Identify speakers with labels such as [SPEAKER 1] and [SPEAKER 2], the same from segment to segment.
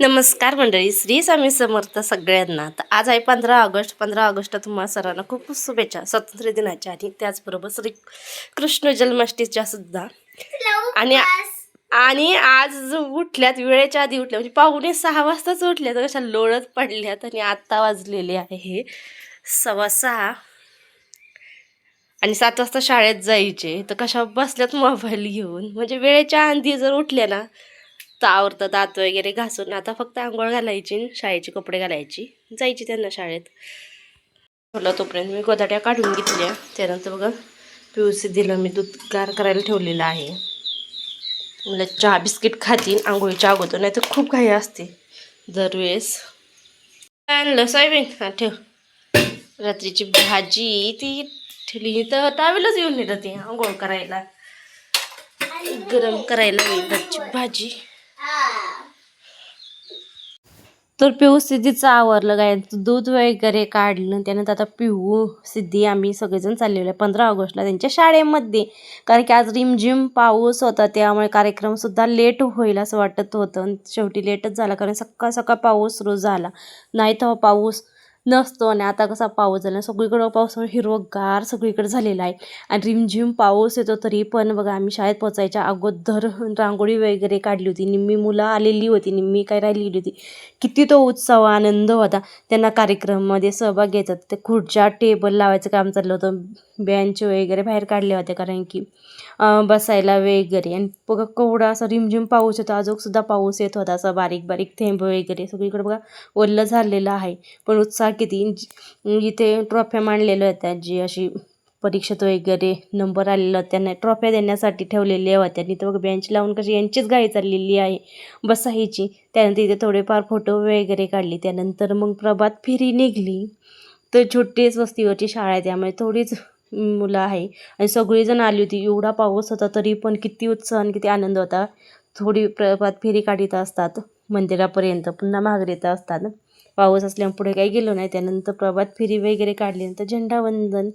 [SPEAKER 1] नमस्कार मंडळी श्री स्वामी समर्थ सगळ्यांना. तर आज आहे पंधरा ऑगस्ट पंधरा ऑगस्ट तुम्हाला सर्वांना खूप खूप शुभेच्छा. स्वातंत्र्य दिनाच्या आणि त्याचबरोबर श्री कृष्ण जन्माष्टमीच्या सुद्धा. आणि आणि आज उठल्यात वेळेच्या आधी उठल्या म्हणजे पाहुणे सहा वाजताच उठल्या तर कशा लोळत पडल्यात आणि आत्ता वाजलेले आहे. सव्वा सहा. आणि सात वाजता शाळेत जायचे. तर कशा बसल्यात मोबाईल घेऊन. म्हणजे वेळेच्या आधी जर उठल्या ना आवरतं दात वगैरे घासून. आता फक्त आंघोळ घालायची शाळेचे कपडे घालायची. जायची त्यांना शाळेत. ठेवलं तोपर्यंत मी गोदाट्या काढून घेतल्या. त्यानंतर बघा पिऊसी दिलं मी दूध गार करायला ठेवलेलं आहे. मला चहा बिस्किट खातील आंघोळीच्या अगोदर नाही तर खूप काही असते. दरवेळेस आणलं सोयाबीन? हां ठेव. रात्रीची भाजी ती ठेवली. तर टावेलच येऊन येतं ती आंघोळ करायला. गरम करायला येईल भाजी. तर पिऊ सिद्धीचं आवरलं काय दूध वगैरे काढलं त्यानंतर आता पिऊ सिद्धी आम्ही सगळेजण चाललेलो आहे पंधरा ऑगस्टला त्यांच्या शाळेमध्ये. कारण की आज रिमझिम पाऊस होता त्यामुळे कार्यक्रमसुद्धा लेट होईल असं वाटत होतं. शेवटी लेटच झाला कारण सकाळ सकाळ पाऊस सुरू झाला नाही तर पाऊस नसतो आणि आता कसा पाऊस झाला. सगळीकडं पावसामुळे हिरवगार सगळीकडे झालेला आहे. आणि रिमझिम पाऊस येतो तरी पण बघा आम्ही शाळेत पोचायच्या अगोदर रांगोळी वगैरे काढली होती. निम्मी मुलं आलेली होती निम्मी काय राहिलेली होती. किती तो उत्सव आनंद होता. त्यांना कार्यक्रममध्ये सहभाग घ्यायचा. ते खुर्च्या टेबल लावायचं काम चाललं होतं. बेंच वगैरे बाहेर काढले होते कारण की बसायला वगैरे. आणि बघा केवढा असा रिमझिम पाऊस येतो अजूनसुद्धा पाऊस येत होता. असा बारीक बारीक थेंब वगैरे सगळीकडे बघा ओल्लं झालेलं आहे. पण उत्साह किती इथे ट्रॉफ्या मांडलेल्या होत्या. जी अशी परीक्षेत वगैरे नंबर आलेला होता त्यांना ट्रॉफ्या देण्यासाठी ठेवलेल्या होत्या. आणि तर बेंच लावून कशी यांचीच गाडी चाललेली आहे. बसायची. त्यानंतर इथे थोडेफार फोटो वगैरे काढले. त्यानंतर मग प्रभात फेरी निघली. तर छोटीच वस्तीवरची शाळा आहे. त्यामुळे थोडीच मुलं आहे. आणि सगळीजण आली होती. एवढा पाऊस होता तरी पण किती उत्साह आणि किती आनंद होता. थोडी प्रभात फेरी काढीत असतात. मंदिरापर्यंत पुन्हा माघारी येत असतात. पाऊस असल्यामुळे पुढे काही गेलो नाही. त्यानंतर प्रभात फेरी वगैरे काढली. नंतर झेंडावंदन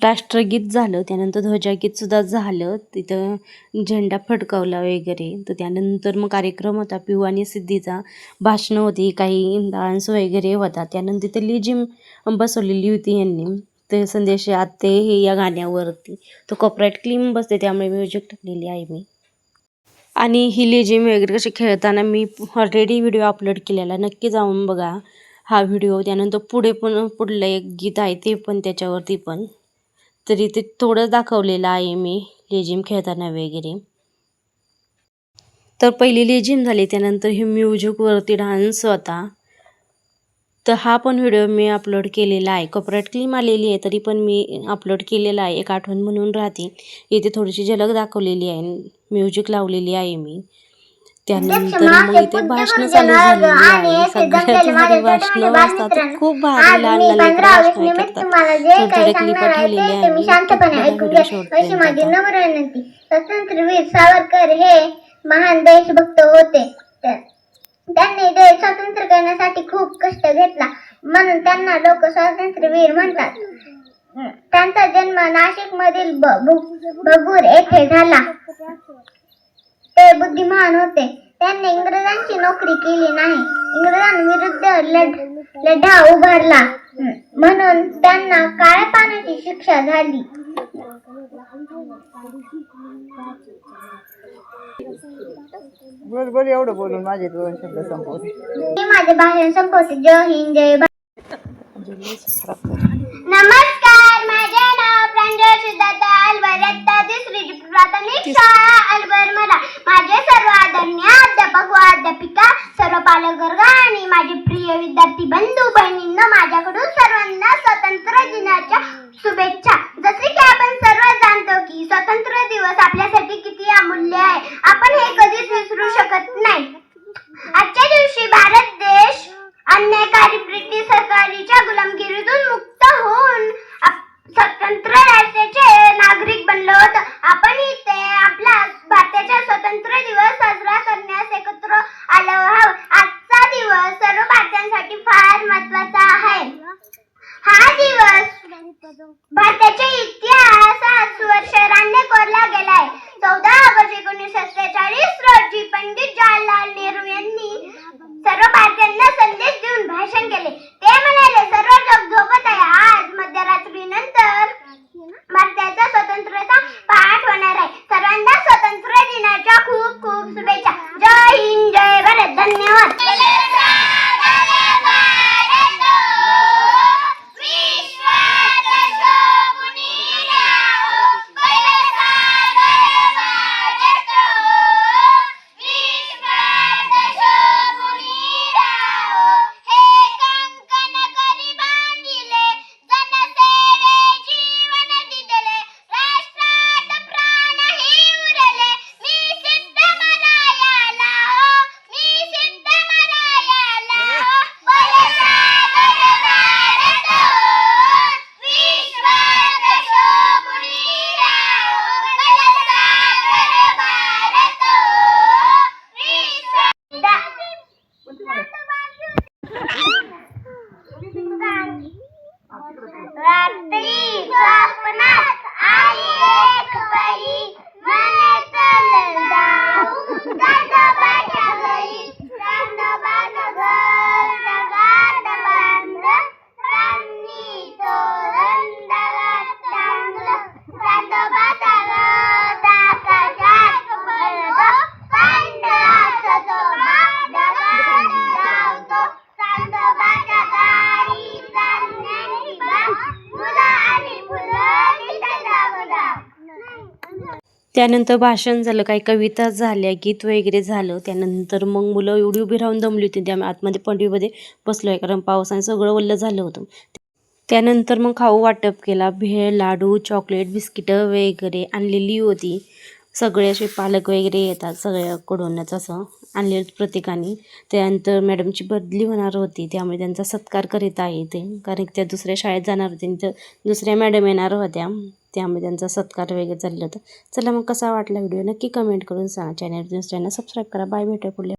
[SPEAKER 1] राष्ट्रगीत झालं. त्यानंतर ध्वजागीतसुद्धा झालं. तिथं झेंडा फडकावला वगैरे. तर त्यानंतर मग कार्यक्रम होता. पिऊ आणि सिद्धीचा भाषणं होती. काही डान्स वगैरे होता. त्यानंतर तिथे लिजिम बसवलेली होती यांनी. ते संदेश आते हे या गाण्यावरती. तो कॉपराईट क्लीम बसते. त्यामुळे म्युझिक टाकलेली आहे मी. आणि ही लेझिम वगैरे कशी खेळताना मी ऑलरेडी व्हिडिओ अपलोड केलेला. नक्की जाऊन बघा हा व्हिडिओ त्यानंतर पुढे पण पुढलं एक गीत आहे ते पण त्याच्यावरती पण. तरी ते थोडं दाखवलेलं आहे मी लेझिम खेळताना वगैरे. तर पहिली लेझिम झाली त्यानंतर हे म्युझिकवरती डान्स होता. तर हा पण व्हिडिओ मी अपलोड केलेला आहे. कॉपरेट क्लीम आलेली आहे तरी पण मी अपलोड केलेला आहे. एक आठवण म्हणून राहते. इथे थोडीशी झलक दाखवलेली आहे. म्युझिक लावलेली आहे मी. त्यानंतर मग इथे भाषणं चालू झालेली आहे. सगळ्यात भारी भाषणं असतात खूप भारी लहान लहान लेकरं भाषणं ऐकतात. क्लिपा ठेवलेल्या आहे मी. व्हिडिओ
[SPEAKER 2] सावरकर हे महान देशभक्त होते. त्यांनी देश स्वतंत्र करण्यासाठी खूप कष्ट घेतला. म्हणून त्यांना लोक स्वातंत्र्यवीर म्हणतात. त्यांचा जन्म नाशिक मधील बगूर येथे झाला. ते बुद्धिमान होते. त्यांनी इंग्रजांची नोकरी केली नाही. इंग्रजांविरुद्ध लढ लढा उभारला. म्हणून त्यांना काळ्या पाण्याची शिक्षा झाली.
[SPEAKER 3] बोल बोल एवढं बोलून माझे दोन शब्द संपवते.
[SPEAKER 2] मी माझे भाषण संपवते. जय हिंद जय भारत. नमस्कार माझे नाव प्रांजल सिद्धार्थ अलवर. इयत्ता दुसरी प्राथमिक शाळा अलवर मला. माझे सर्व आदरणीय अध्यापक व अध्यापिका सर्व पालक वर्ग आणि माझे प्रिय विद्यार्थी बंधू बहिणींना माझ्याकडून सर्वांना स्वतंत्र दिनाच्या शुभेच्छा. जसे की आपण स्वातंत्र्य दिवस आपल्यासाठी किती अमूल्य आहे. आपण हे कधीच विसरू शकत नाही. आजच्या दिवशी भारत देश तुमचं बेचा जय हिंद जय भारत धन्यवाद.
[SPEAKER 1] त्यानंतर भाषण झालं काही कविता झाल्या गीत वगैरे झालं. त्यानंतर मग मुलं एवढी उभी राहून दमली होती त्या आतमध्ये पंडवीमध्ये बसलो आहे कारण पावसाने सगळं वल्लं झालं होतं. त्यानंतर मग खाऊ वाटप केला भेळ लाडू चॉकलेट बिस्किटं वगैरे आणलेली होती. सगळे असे पालक वगैरे येतात सगळ्याकडूनच असं. आणलेलं प्रत्येकाने. त्यानंतर मॅडमची बदली होणार होती. त्यामुळे त्यांचा सत्कार करीत आहे ते. कारण त्या दुसऱ्या शाळेत जाणार होते आणि त्या दुसऱ्या मॅडम येणार होत्या. त्यामुळे त्यांचा सत्कार वगैरे चाललं होतं. चला मग कसा वाटला व्हिडिओ? नक्की कमेंट करून सांगा. चॅनल चॅनल सबस्क्राईब करा. बाय भेटा पुढल्या